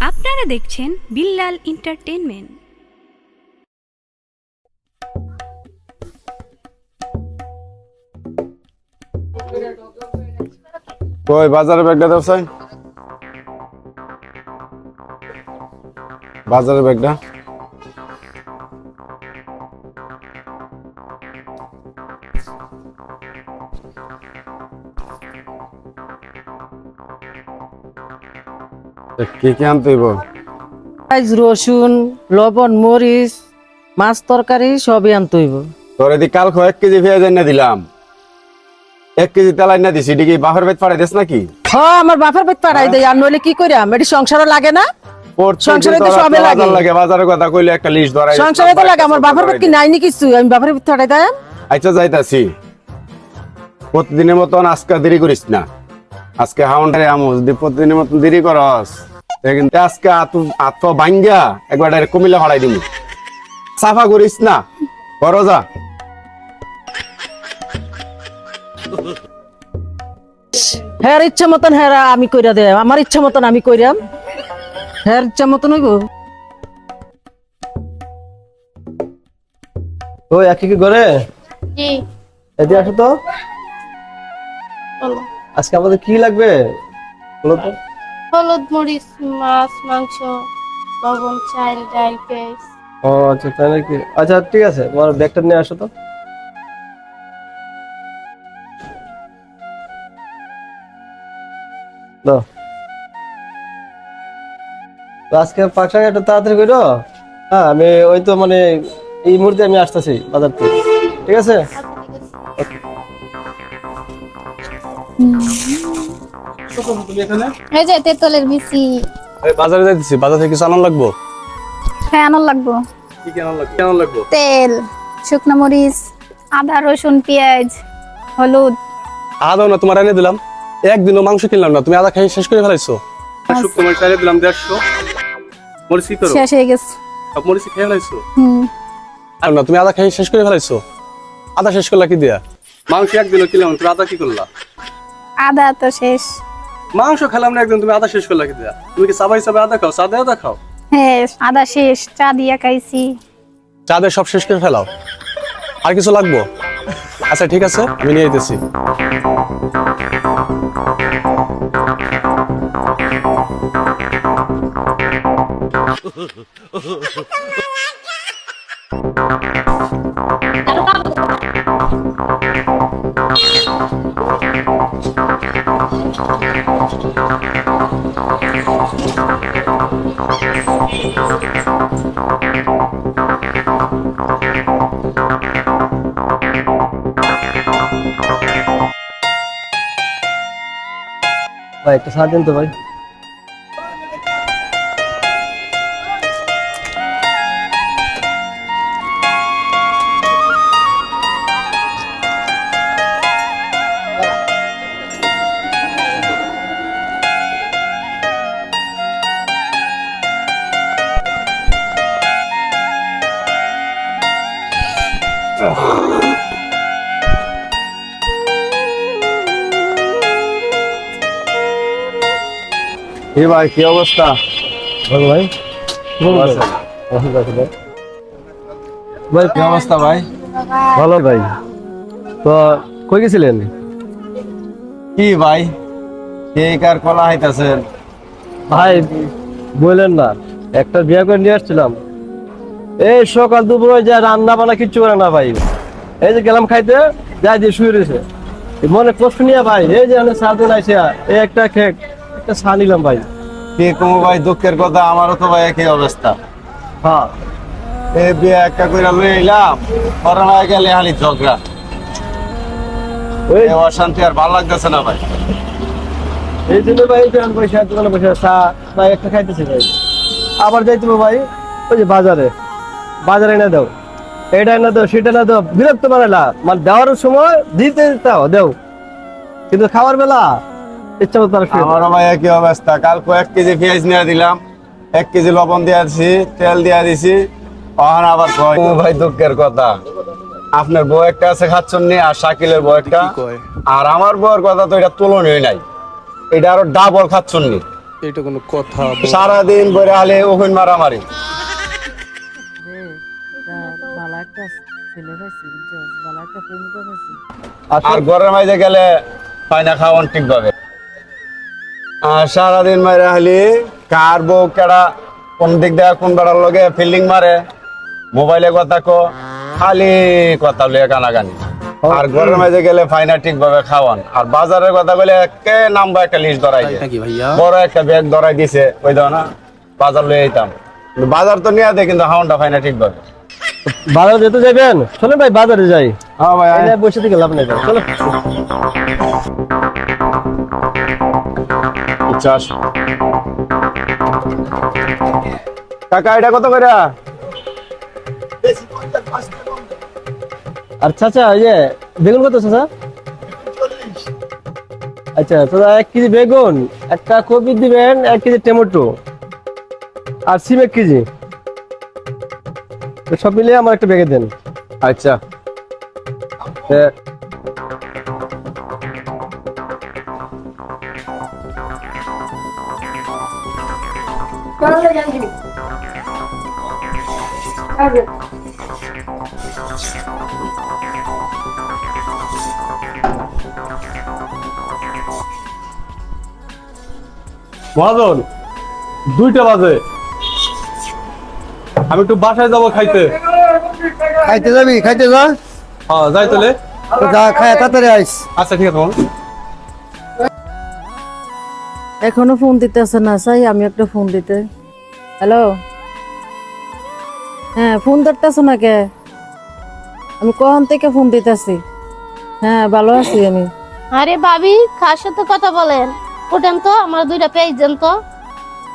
আপনারা দেখছেন বিল্লাল এন্টারটেনমেন্ট কই বাজারে ব্যাগটা দাও বাজারে ব্যাগটা। কি কি আনতে হইব? পেঁয়াজ রসুন লবণ মরিচ মাছ তরকারি সবই আনতে হইব। তোর এদিকে কাল এক কেজি পেঁয়াজ এনে দিলাম। এক কেজি তেল এনে দিছি বাপের পেট পাঠাই দিস নাকি? হ আমার বাপের পেট পাড়াই আর নইলে কি করিয়াম এটি সংসারও লাগে না? সংসারে তো সবে লাগে। লাগে বাজারের কথা কইলে একটা লিস্ট ধরাই সংসারে তো লাগে আমার বাপের পেট কি নাইনি কিছু? আমি বাপের আচ্ছা যাইতাছি। প্রতিদিনের মতন আজকে দেরি করিস না। আজকে হাউন্ডারে আমু যদি প্রতিদিনের মতন দেরি করস। কিন্তু আজকে আতু আত্ম ভাঙ্গা একবার কুমিল্লা ভাড়াই দিবি সাফা করিস না। বড় যা। হ্যাঁ ইচ্ছা মতন হ্যাঁ আমি কইরা দেয় আমার ইচ্ছা মতন আমি কইরাম। হ্যাঁ ইচ্ছা মতন হইব? ওই একই কি করে জি। এদিকে আসো তো। বলো। আজকে আমাদের কি লাগবে? বলো তো। হলুদ মরিচ মাছ মাংস লবণ চাল ডাল পেঁয়াজ। ও আচ্ছা তাই নাকি আচ্ছা ঠিক আছে তোমার ব্যাগটা নিয়ে আসো তো। দাও। আজকে পাকশা একটু তাড়াতাড়ি করো। হ্যাঁ আমি ওই তো মানে এই মুহূর্তে আমি আসতেছি বাজার থেকে। ঠিক আছে? এই যে তেতলের বিচি বাজারে যাইতেছি বাজার থেকে কিছু আনার লাগবো? হ্যাঁ আনার লাগবো। কি কেনার লাগবে? কেনার লাগবো? তেল শুকনো মরিচ আদা রসুন পেঁয়াজ হলুদ। আদাও না তোমার এনে দিলাম। একদিনও মাংস কিনলাম না তুমি আদা খাই শেষ করে ফেলাইছো। শুক্তো মরিচ এনে দিলাম দেড়শো। মরিচ কি করো? শেষ হয়ে গেছে। সব মরিচ খেয়ে ফেলাইছো? হুম। আর না তুমি আদা খাই শেষ করে ফেলাইছো? আদা শেষ করলা কি দিয়া? মাংস একদিনও কিনলাম তুমি আদা কি করলা? আদা তো শেষ। মাংস খেলাম না একদিন তুমি আদা শেষ করলা দিয়া তুমি কি সাবাই সাবাই আদা খাও? সাদা আদা খাও? হ্যাঁ আদা শেষ চা দিয়া খাইছি। চা দিয়ে সব শেষ করে ফেলাও। আর কিছু লাগবো? আচ্ছা ঠিক আছে আমি নিয়ে যেতেছি ভাই একটু সাহায্য দিন তো ভাই কি ভাই কি অবস্থা? ভালো ভাই। ভাই। কি অবস্থা ভাই? ভালো ভাই। তো কই গেছিলেন? কি ভাই? কে কার কলা হাইতাছেন ভাই বললেন না একটা বিয়ে করে নিয়ে আসছিলাম। এই সকাল দুপুরে যা রান্না বান্না কিচ্ছু করে না ভাই। এই যে গেলাম খাইতে যাই দিয়ে শুয়ে রয়েছে। মনে কষ্ট নিয়ে ভাই এই যে আমি সাধন আইসে এই একটা খেক একটা চা নিলাম ভাই। কি কমু ভাই দুঃখের কথা আমারও তো ভাই একই অবস্থা। হ্যাঁ এই বিয়ে একটা কইরা লই এলাম করোনা গেলে হালি ঝগড়া। ওই অশান্তি আর ভালো লাগতেছে না ভাই। এই জন্য ভাই আমি বসে দোকানে বসে চা ভাই একটা খাইতেছি ভাই। আবার যাইতে ভাই ওই যে বাজারে। বাজারে এনে দাও। এটা এনে দাও সেটা এনে দাও বিরক্ত বানালা মানে দেওয়ার সময় দিতে দাও দেও। কিন্তু খাওয়ার বেলা ইচ্ছা মতো তারা আমারও ভাই একই অবস্থা? কাল কয়েক কেজি পেঁয়াজ নিয়ে দিলাম এক কেজি লবণ দিয়ে দিছি তেল দিয়ে দিছি অহন আবার কয়। ভাই দুঃখের কথা। আপনার বউ একটা আছে খাচ্ছন নি আর শাকিলের বউ একটা। আর আমার বউয়ের কথা তো এটা তুলনীয় নাই। এটা আরও ডাবল খাচ্ছন নি এইটা কোনো কথা সারাদিন বইরে আলে ওখান মারামারি। এটা আর ঘরের মাঝে গেলে পায় না খাওয়ান ঠিকভাবে। আর সারাদিন মারে হালি কার বউ কেডা কোন দিক দিয়ে কোন বেড়ার লগে ফিল্ডিং মারে? মোবাইলে কথা কো খালি কথা লইয়া কানাকানি। আর ঘরের মাঝে গেলে ফাইনা ঠিকভাবে খাওয়ান। আর বাজারের কথা বলে একে নাম্বার একটা লিস্ট ধরাই দিয়ে। বড় একটা ব্যাগ ধরাই দিছে ওই দাও না বাজার লয়ে যেতাম বাজার তো নিয়ে দেয় কিন্তু হাউনটা ফাইনা ঠিকভাবে। বাজারে যেতে যাবেন চলেন ভাই বাজারে যাই। হ্যাঁ ভাই এই বসে থেকে লাভ নেই চলো। কাকা এটা কত করে? আর চাচা ইয়ে বেগুন কত চাচা? আচ্ছা তোরা এক কেজি বেগুন একটা কপি দিবেন এক কেজি টমেটো আর সিম এক কেজি। সব মিলিয়ে আমার একটা বেগে দেন। আচ্ছা। এ, মহাজন দুইটা বাজে। আমি একটু বাসায় যাব খাইতে। খাইতে যাবি? খাইতে যা। হ্যাঁ যাই তাহলে। যা খায় তাড়াতাড়ি আইস। আচ্ছা ঠিক আছে। এখনও ফোন দিতেছে না চাই আমি একটা ফোন দিতে। হ্যালো হ্যাঁ ফোন ধরতেছো না কে? আমি কখন থেকে ফোন দিতেছি? হ্যাঁ ভালো আছি আমি। আরে ভাবি কার সাথে কথা বলেন? ওঠেন তো আমার দুইটা পেজ দেন তো।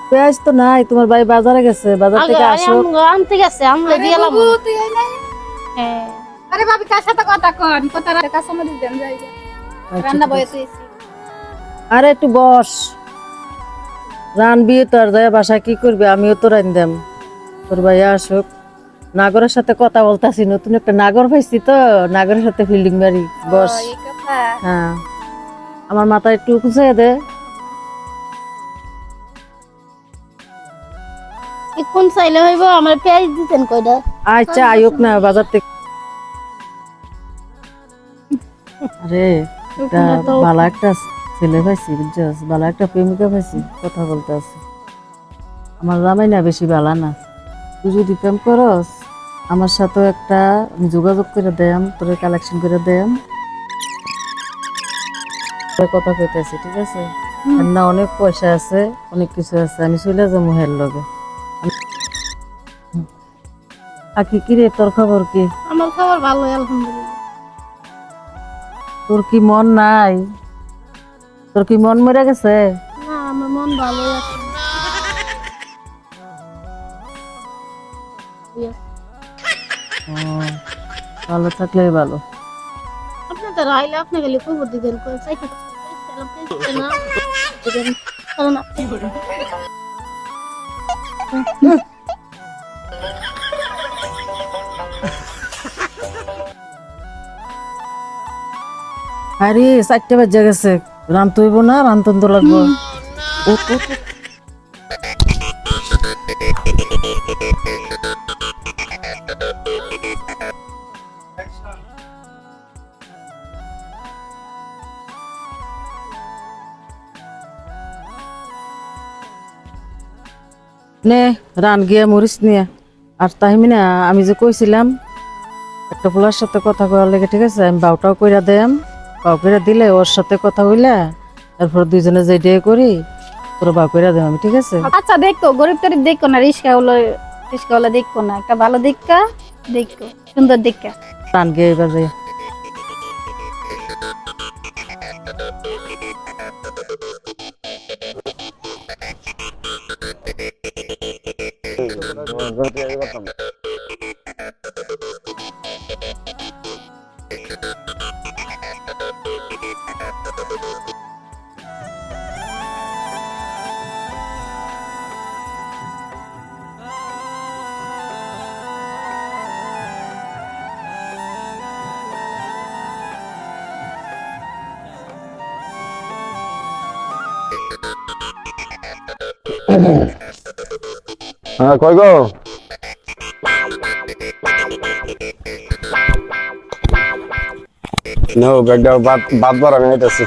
পেঁয়াজ তো নাই তোমার ভাই বাজারে গেছে বাজার থেকে আসো আনতে গেছে আমলে দিলাম হ্যাঁ। আরে ভাবি কার সাথে কথা কন? কথা কাস্টমার দেন যাই। রান্না বয়েছে আরে একটু বস। রানবি তো আর যায় বাসা কি করবি? আমিও তো রান দেম। তোর ভাইয়া আসুক। নাগরের সাথে কথা বলতাছি নতুন একটা নাগর পাইছি তো নাগরের সাথে ফিল্ডিং মারি বস। হ্যাঁ। আমার মাথায় একটু খুঁজে দে। কোন চাইলে হইব? আমার পেঁয়াজ দিতেন কয়টা আচ্ছা আয়ুক না বাজার থেকে। আরে ভালো একটা ছেলে পাইছি বুঝছস? ভালো একটা প্রেমিকা পাইছি কথা বলতে আছে। আমার জামাই না বেশি ভালো না। তুই যদি প্রেম করস আমার সাথে একটা আমি যোগাযোগ করে দেম তোর কালেকশন করে তোর কথা কইতেছি ঠিক আছে? আর না অনেক পয়সা আছে অনেক কিছু আছে আমি চলে যাব হের লগে। আর কি কি রে তোর খবর কি? আমার খবর ভালো আলহামদুলিল্লাহ। তোর কি মন নাই? তোর কি মন মরে গেছে? না আমার মন ভালো আছে। ভালো থাকলে ভালো। আপনি তো রাইলে আপনি গেলে খবর দিবেন কই চাইতে না কারণ আপনি আরে চারটে বাজে গেছে। রান্ত হইব না রান্তন তো লাগবো। নে রান গিয়া মরিস নিয়ে। আর তাই না আমি যে কইছিলাম একটা পোলার সাথে কথা কওয়ার লেগে ঠিক আছে আমি বাউটাও কইরা দেম। বাপেরা দিলে ওর সাথে কথা হইলা তারপর দুইজনে যেটা করি তোর বাপেরা দেব আমি ঠিক আছে আচ্ছা দেখো গরিব তারিখ দেখো না রিস্কা হলো রিস্কা হলো দেখো না একটা ভালো দিকটা দেখো সুন্দর দিকটা প্রাণ গিয়ে এবার যাই Ah, qual é o? নো ব্যাগটা বাদ বাদ বার আমি আইতাছি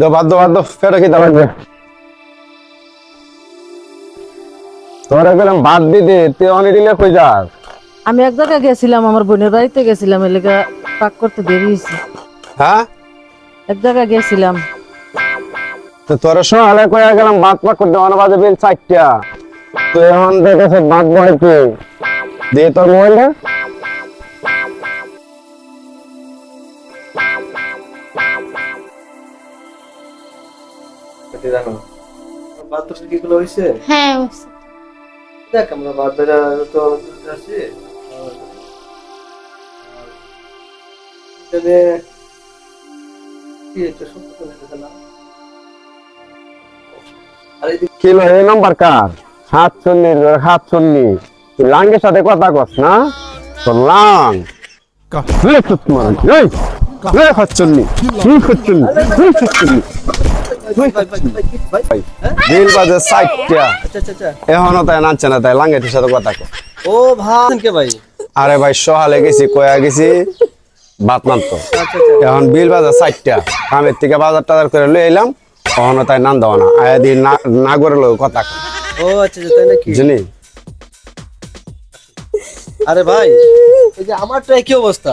দো বাদ দো বাদ দো ফেরো কি লাগবে তোরা গেলাম বাদ দিতে তুই অনেক দিলে কই যাস? আমি এক জায়গায় গেছিলাম, আমার বোনের বাড়িতে গেছিলাম, এলাকা পাক করতে দেরি হয়েছে। হ্যাঁ? এক জায়গায় গেছিলাম। তো তোর সকালে কয়ে গেলাম বাদ পাক করতে মানে বাজে বিল চারটা। তুই এখন দেখেছে বাদ বয়তে দিয়ে তোর মোবাইলটা। জানো বাদ তো কি গুলো হইছে। হ্যাঁ দেখ আমরা বাদ বেড়া তো আছি কি কিলো এই নাম্বার কার? সাত চল্লিশ সাত চল্লিশ তুই লাঙ্গের সাথে কথা কস না? তোর লাং। আচ্ছা আচ্ছা আচ্ছা। এখনও তাই নাচছে না তাই লাঙ্গেটির সাথে কথা কয়। ও ভাই ভাই? আরে ভাই সহালে গেছি কয়া গেছি। ভাত নামতো আচ্ছা আচ্ছা এখন বিল বাজার চারটা। কামের থেকে বাজার টাজার করে লই এলাম কখনো তাই নাম দেওয়া না। আয়া দিয়ে না করে লো কথা কয়। ও আচ্ছা আচ্ছা তাই নাকি? বুঝলি আরে ভাই এই যে আমারটা কি অবস্থা।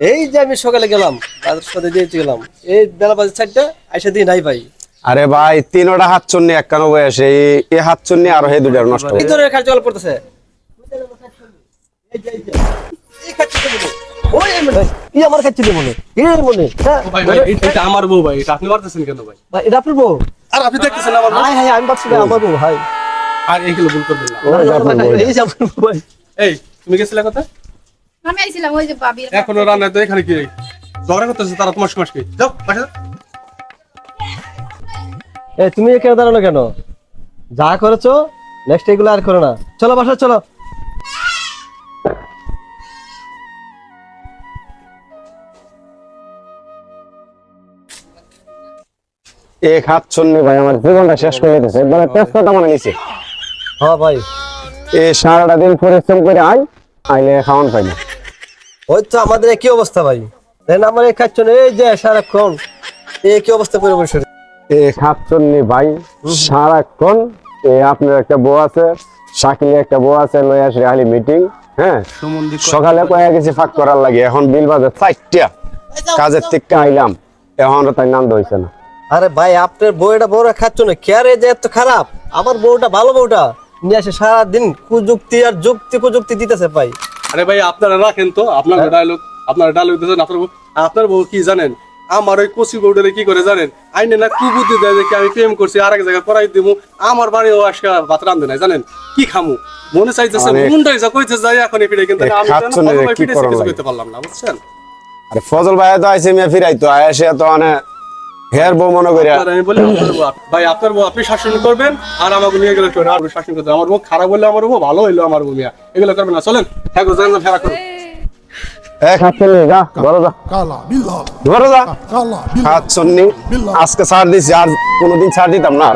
এই যে আমি সকালে গেলাম বাজার সাথে দিয়ে গেলাম এই বেলা বাজার চারটা আইসা দিয়ে নাই ভাই। আরে ভাই তিনোটা হাত চন্নি একানব্বই আসে এই- হাত চন্নি আর সেই দুটার নষ্ট। এই যে, এই যে, এই আমার কেন এখনও রান্না তো এখানে কি ঝগড়া করতেছে তারা তোমার সমাজ কি যাও বাসা এ তুমি কেন দাঁড়ানো কেন? যা করেছ নেক্সট এগুলো আর করো না। চলো বাসা চলো। এক হাত চন্নি ভাই আমার জীবনটা শেষ করে দিতেছে একবারে তেজপাতা মানে নিছে হ্যাঁ ভাই। এই সারাটা দিন পরিশ্রম করে আই আইলে খাওয়ান পাই না ওই তো আমাদের একই অবস্থা ভাই। দেন আমার খাচ্ছ না এই যে সারাক্ষণ এই কি অবস্থা করে বসে এক হাত চন্নি ভাই সারাক্ষণ এই আপনার একটা বউ আছে শাকিলের একটা বউ আছে লই আসে খালি মিটিং হ্যাঁ? সকালে কয়ে গেছি ফাঁক করার লাগে এখন বিল বাজার চারটা। কাজের থেকে আইলাম এখন তাই নাম হইছে না। আরে ভাই আপনার বউটা বউরা খাচ্ছ না কে রে যে এত খারাপ? আমার বউটা ভালো বউটা। নিয়ে আসে সারাদিন কুযুক্তি আর যুক্তি কুযুক্তি দিতেছে ভাই। আরে ভাই আপনারা রাখেন তো আপনার ডায়লগ আপনার ডায়লগ দিয়েছেন আপনার বউ আপনার বউ কি জানেন? আমার ওই কচি বউটারে কি করে জানেন? আইনে না কুবুদ্ধি দেয় যে আমি প্রেম করছি আর এক জায়গায় করাই দিব আমার বাড়ি ও আজকে ভাত রান্ধে নাই জানেন? কি খামু? মনে চাইতেছে অনেক- মুন্ডাই যা কইতে যাই এখন এপিড়ে কিন্তু আমি তো কি কিছু করতে পারলাম না বুঝছেন? আরে ফজল ভাই তো আইসে মিয়া ফিরাই তো আয়াসে তো মানে হেয়ার বউ মনে করি আমি বলি ভাই আপনার বউ আপনি শাসন করবেন আর আমাকে নিয়ে গেলে আর শাসন করতে আমার বউ খারাপ হলে আমার বউ ভালো হইল আমার বউ মিয়া। এগুলো করবেন না চলেন। হ্যাঁ গো যান ফেরা করুন। আজকে ছাড় দিচ্ছি আর কোনোদিন ছাড় দিতাম না।